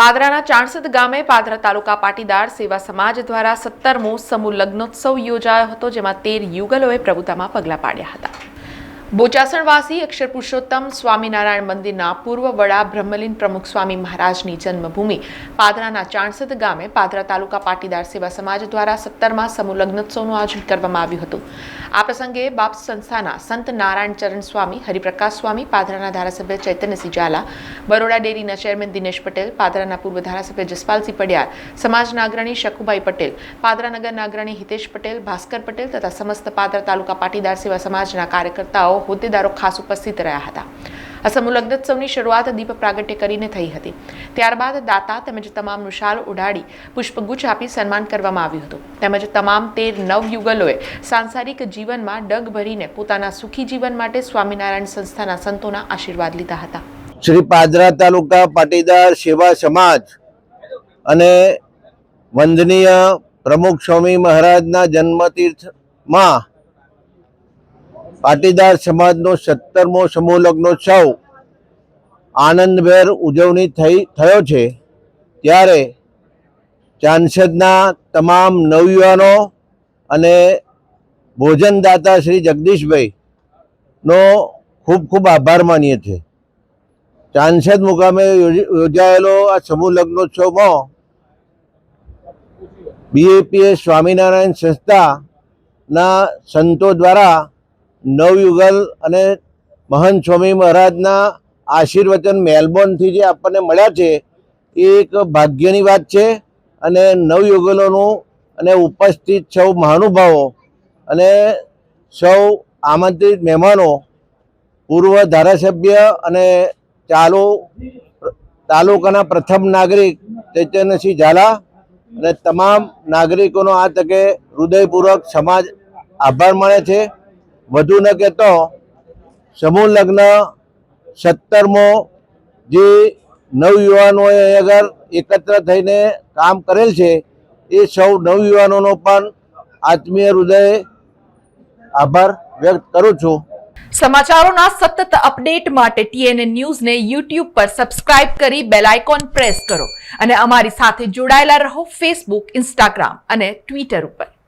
પાદરાના ચાણસદ ગામે પાદરા તાલુકા પાટીદાર સેવા સમાજ દ્વારા સત્તરમો સમૂહ લગ્નોત્સવ યોજાયો હતો, જેમાં તેર યુગલોએ પ્રભુતામાં પગલાં પાડ્યા હતા. બોચાસણવાસી અક્ષર પુરુષોત્તમ સ્વામિનારાયણ મંદિરના પૂર્વ વડા બ્રહ્મલીન પ્રમુખ સ્વામી મહારાજની જન્મભૂમિ. પાદરાના ચાણસદ ગામે પાદરા તાલુકા પાટીદાર સેવા સમાજ દ્વારા સત્તરમાં સમૂહ લગ્નોત્સવનું આયોજન કરવામાં આવ્યું હતું. આ પ્રસંગે બાપ સંસ્થાના સંત નારાયણ ચરણ સ્વામી, હરિપ્રકાશ સ્વામી, પાદરાના ધારાસભ્ય ચૈતન્યસિંહ ઝાલા, બરોડા ડેરીના ચેરમેન દિનેશ પટેલ, પાદરાના પૂર્વ ધારાસભ્ય જસપાલસિંહ પડિયાર, સમાજના અગ્રણી શકુભાઈ પટેલ, પાદરા નગરના અગ્રણી હિતેશ પટેલ, ભાસ્કર પટેલ તથા સમસ્ત પાદરા તાલુકા પાટીદાર સેવા સમાજના કાર્યકર્તાઓ હોદ્દેદારો ખાસ ઉપસ્થિત રહ્યા હતા. આ સમૂહ લગ્નોત્સવની શરૂઆત દીપ પ્રાગટ્ય કરીને થઈ હતી. ત્યારબાદ દાતા તેમજ તમામનું શાલ ઉડાડી પુષ્પગુચ્છ આપી સન્માન કરવામાં આવ્યું હતું. તેમજ તમામ તેર નવયુગલોએ સાંસારિક જીવનમાં ડગ ભરીને પોતાના સુખી જીવન માટે સ્વામિનારાયણ સંસ્થાના સંતોના આશીર્વાદ લીધા હતા. શ્રી પાદરા તાલુકા પાટીદાર સેવા સમાજ અને વંદનીય પ્રમુખ સ્વામી મહારાજના જન્મતીર્થમાં પાટીદાર સમાજનો સત્તરમો સમૂહ લગ્નોત્સવ આનંદભેર ઉજવણી થઈ, થયો છે. ત્યારે ચાંસદના તમામ નવયુવાનો અને ભોજનદાતા શ્રી જગદીશભાઈનો ખૂબ ખૂબ આભાર માનીએ છીએ. ચાંસદ મુકામે યોજી- યોજાયેલો આ સમૂહ લગ્નોત્સવમાં બીએપીએસ સ્વામિનારાયણ સંસ્થાના સંતો દ્વારા નવયુગલ અને મહંત સ્વામી મહારાજના આશીર્વચન મેલબોર્નથી જે આપણને મળ્યા છે, એ એક ભાગ્યની વાત છે. અને નવયુગલોનું અને ઉપસ્થિત સૌ મહાનુભાવો અને સૌ આમંત્રિત મહેમાનો, પૂર્વ ધારાસભ્ય અને ચાલુ, તાલુકાના પ્રથમ નાગરિક ચૈતન્યસિંહ ઝાલા અને તમામ નાગરિકોનો આ તકે હૃદયપૂર્વક સમાજ આભાર માને છે. વધુ ન કહેતો, સમૂહ લગ્ન સત્તરમો જે નવયુવાનોએ અગર એકત્ર થઈને કામ કરેલ છે, એ સૌ નવયુવાનોનો પણ આત્મીય હૃદય આભાર વ્યક્ત કરું છું. સમાચારોના સતત અપડેટ માટે ટીએનએ ન્યૂઝને યુટ્યુબ પર સબસ્ક્રાઇબ કરી બેલ આઇકોન પ્રેસ કરો અને અમારી સાથે જોડાયેલા રહો ફેસબુક ઇન્સ્ટાગ્રામ અને ટ્વિટર ઉપર.